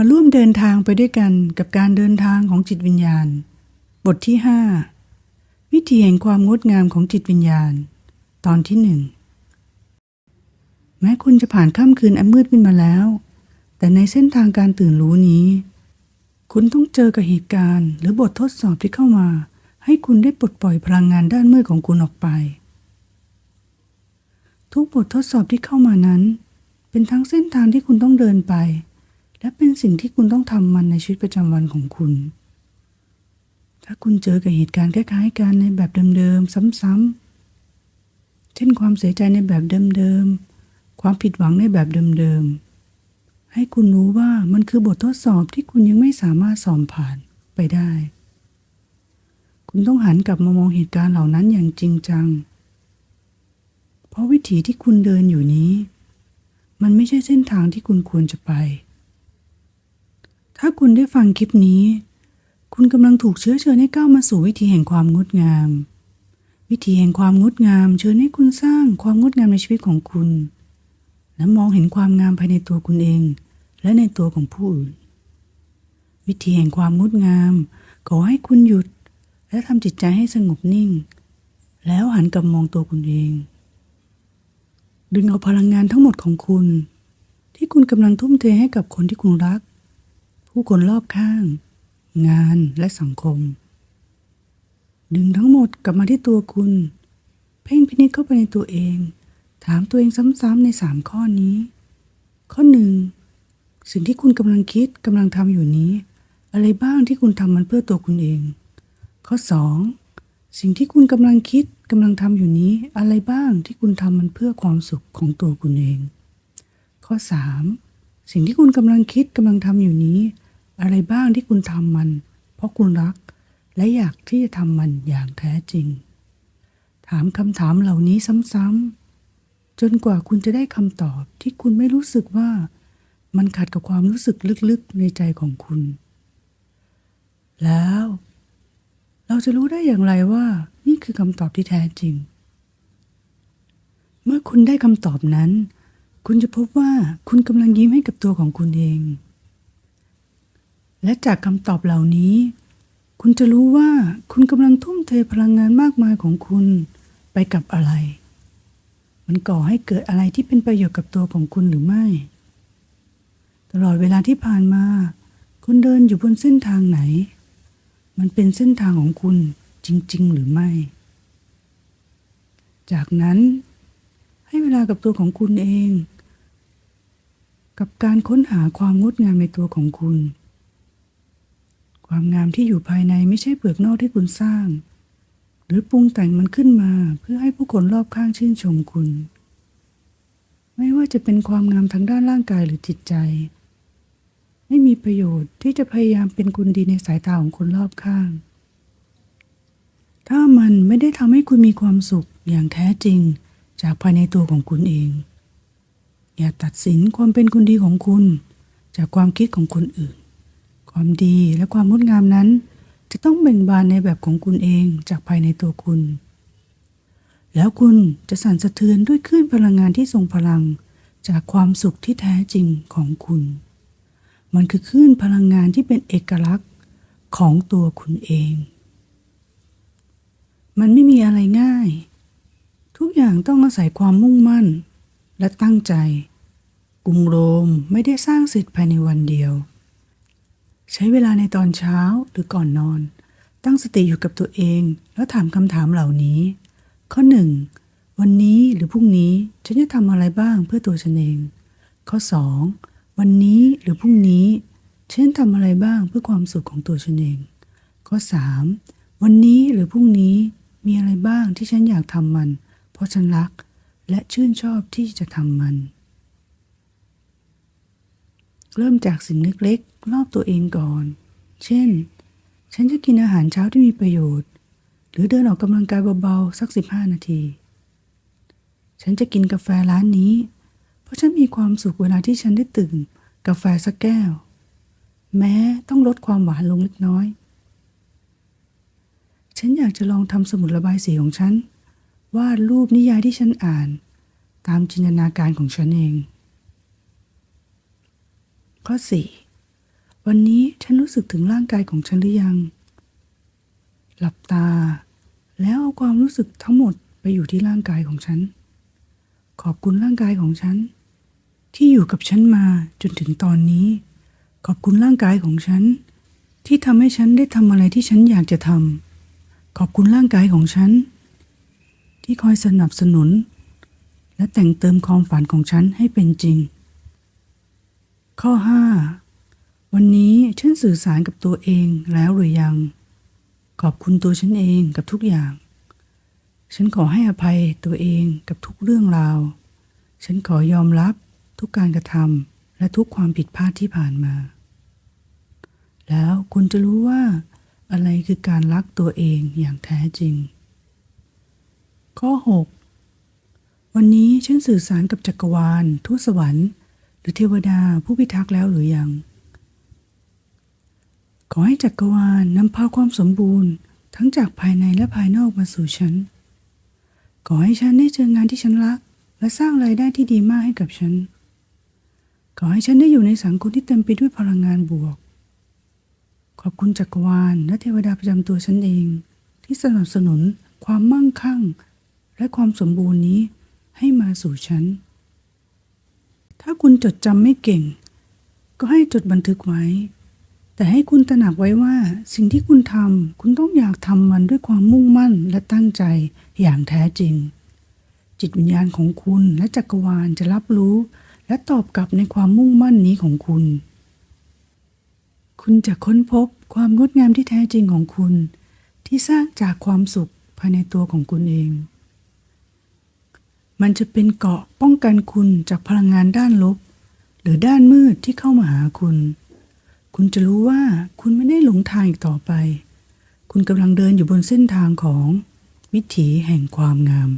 มาร่วมเดินทางไปด้วยกันกับการเดินทางของจิตวิญญาณ บทที่ 5 วิธีแห่งความงดงามของจิตวิญญาณ ตอนที่หนึ่งแม้คุณจะผ่านค่ำคืนอันมืดมิดมาแล้ว แต่ในเส้นทางการตื่นรู้นี้ คุณต้องเจอกับเหตุการณ์ หรือบททดสอบที่เข้ามา ให้คุณได้ปลดปล่อยพลังงานด้านมืดของคุณออกไป ทุกบททดสอบที่เข้ามานั้น เป็นทั้งเส้นทางที่คุณต้องเดินไป และเป็นสิ่งที่คุณต้องทำมันในชีวิตประจำวันของคุณ ถ้าคุณเจอกับเหตุการณ์คล้ายๆกันในแบบเดิมๆซ้ำๆ เช่นความเสียใจในแบบเดิมๆ ความผิดหวังในแบบเดิมๆ ให้คุณรู้ว่ามันคือบททดสอบที่คุณยังไม่สามารถสอบผ่านไปได้ คุณต้องหันกลับมามองเหตุการณ์เหล่านั้นอย่างจริงจัง เพราะวิถีที่คุณเดินอยู่นี้ มันไม่ใช่เส้นทางที่คุณควรจะไป ถ้าคุณได้ฟังคลิปนี้ คุณกำลังถูกเชื้อเชิญให้ก้าวมาสู่วิถีแห่งความงดงาม วิถีแห่งความงดงาม เชิญให้คุณสร้างความงดงามในชีวิตของคุณ และมองเห็นความงามภายในตัวคุณเอง และในตัวของผู้อื่น วิธีแห่งความงดงาม ขอให้คุณหยุด และทำจิตใจให้สงบนิ่ง แล้วหันกลับมองตัวคุณเอง ดึงเอาพลังงานทั้งหมดของคุณ ที่คุณกำลังทุ่มเทให้กับคนที่คุณรัก ผู้คนรอบข้าง งานและสังคม ดึงทั้งหมดกลับมาที่ตัวคุณ เพ่งพินิจเข้าไปในตัวเอง ถามตัวเองซ้ำๆในสามข้อนี้ ข้อหนึ่งสิ่งที่คุณกำลังคิดกำลังทำอยู่นี้ อะไรบ้างที่คุณทำมันเพื่อตัวคุณเอง ข้อสองสิ่งที่คุณกำลังคิดกำลังทำอยู่นี้ อะไรบ้างที่คุณทำมันเพื่อความสุขของตัวคุณเอง ข้อสามสิ่งที่คุณกำลังคิดกำลังทำอยู่นี้ อะไรบ้างที่คุณทำมัน เพราะคุณรัก และอยากที่จะทำมันอย่างแท้จริง ถามคำถามเหล่านี้ซ้ำๆจนกว่าคุณจะได้คำตอบที่คุณไม่รู้สึกว่า มันขัดกับความรู้สึกลึกๆในใจของคุณ แล้ว เราจะรู้ได้อย่างไรว่า นี่คือคำตอบที่แท้จริง เมื่อคุณได้คำตอบนั้น คุณจะพบว่าคุณกำลังยิ้มให้กับตัวของคุณเอง และจากคำตอบเหล่านี้ คุณจะรู้ว่าคุณกำลังทุ่มเทพลังงานมากมายของคุณไปกับอะไร มันก่อให้เกิดอะไรที่เป็นประโยชน์กับตัวของคุณหรือไม่ ตลอดเวลาที่ผ่านมา คุณเดินอยู่บนเส้นทางไหน มันเป็นเส้นทางของคุณจริง ๆ หรือไม่ จากนั้นให้เวลากับตัวของคุณเอง กับการค้นหาความงดงามในตัวของคุณ ความงามที่อยู่ภายในไม่ใช่เปลือกนอกที่คุณสร้าง หรือปรุงแต่งมันขึ้นมาเพื่อให้ผู้คนรอบข้างชื่นชมคุณ ไม่ว่าจะเป็นความงามทางด้านร่างกายหรือจิตใจ ไม่มีประโยชน์ที่จะพยายามเป็นคุณดีในสายตาของคนรอบข้าง ถ้ามันไม่ได้ทำให้คุณมีความสุขอย่างแท้จริงจากภายในตัวของคุณเอง อย่าตัดสินความเป็นคนดีของคุณ จากความคิดของคนอื่น ความดีและความงดงามนั้น จะต้องเบ่งบานในแบบของคุณเองจากภายในตัวคุณ แล้วคุณจะสั่นสะเทือนด้วยคลื่นพลังงานที่ทรงพลังจากความสุขที่แท้จริงของคุณ มันคือคลื่นพลังงานที่เป็นเอกลักษณ์ของตัวคุณเอง มันไม่มีอะไรง่าย ทุกอย่างต้องอาศัยความมุ่งมั่น และตั้งใจ กรุงโรมไม่ได้สร้างเสร็จภายในวันเดียว ใช้เวลาในตอนเช้าหรือก่อนนอน ตั้งสติอยู่กับตัวเอง แล้วถามคำถามเหล่านี้ ข้อหนึ่งวันนี้หรือพรุ่งนี้ฉันจะทำอะไรบ้างเพื่อตัวฉันเอง ข้อสองวันนี้หรือพรุ่งนี้ฉันทำอะไรบ้างเพื่อความสุขของตัวฉันเอง ข้อสามวันนี้หรือพรุ่งนี้มีอะไรบ้างที่ฉันอยากทำมัน เพราะฉันรัก และชื่นชอบที่จะทำมัน เริ่มจากสิ่งเล็ก รอบตัวเองก่อน เช่น ฉันจะกินอาหารเช้าที่มีประโยชน์ หรือเดินออกกำลังกายเบาๆ สัก 15 นาที ฉันจะกินกาแฟร้านนี้ เพราะฉันมีความสุขเวลาที่ฉันได้ตื่นกาแฟสักแก้ว แม้ต้องลดความหวานลงเล็กน้อย ฉันอยากจะลองทำสมุดระบายสีของฉัน วาดรูปนิยายที่ฉันอ่าน ตามจินตนาการของฉันเอง ข้อ วันนี้ฉันรู้สึกถึงร่างกายของฉันหรือยัง หลับตา แล้วเอาความรู้สึกทั้งหมดไปอยู่ที่ร่างกายของฉัน ขอบคุณร่างกายของฉัน ที่อยู่กับฉันมาจนถึงตอนนี้ ขอบคุณร่างกายของฉัน ที่ทำให้ฉันได้ทำอะไรที่ฉันอยากจะทำขอบคุณร่างกายของฉัน ที่คอยสนับสนุน และแต่งเติมความฝันของฉันให้เป็นจริง ข้อ 5 วันนี้ฉันสื่อสารกับตัวเองแล้วหรือยัง ขอบคุณตัวฉันเองกับทุกอย่าง ฉันขอให้อภัยตัวเองกับทุกเรื่องราว ฉันขอยอมรับทุกการกระทำและทุกความผิดพลาดที่ผ่านมา แล้วคุณจะรู้ว่า อะไรคือการรักตัวเองอย่างแท้จริง ข้อ 6 วันนี้ฉันสื่อสารกับจักรวาลทูตสวรรค์ หรือเทวดาผู้พิทักษ์แล้วหรือยัง ขอให้จักรวาลนำพาความสมบูรณ์ ทั้งจากภายในและภายนอกมาสู่ฉัน ขอให้ฉันได้เจองานที่ฉันรัก และสร้างรายได้ที่ดีมากให้กับฉัน ขอให้ฉันได้อยู่ในสังคมที่เต็มไปด้วยพลังงานบวก ขอบคุณจักรวาลและเทวดาประจำตัวฉันเอง ที่สนับสนุนความมั่งคั่ง และความสมบูรณ์นี้ให้มาสู่ฉัน ถ้าคุณจดจำไม่เก่ง ก็ให้จดบันทึกไว้ แต่ให้คุณตระหนักไว้ว่า สิ่งที่คุณทำคุณต้องอยากทำมันด้วยความมุ่งมั่นและตั้งใจอย่างแท้จริง จิตวิญญาณของคุณและจักรวาลจะรับรู้ และตอบกลับในความมุ่งมั่นนี้ของคุณ คุณจะค้นพบความงดงามที่แท้จริงของคุณ ที่สร้างจากความสุขภายในตัวของคุณเอง มันจะเป็นเกราะป้องกันคุณจากพลังงานด้านลบ หรือด้านมืดที่เข้ามาหาคุณ คุณจะรู้ว่าคุณไม่ได้หลงทางอีกต่อไป คุณกำลังเดินอยู่บนเส้นทางของวิถีแห่งความงาม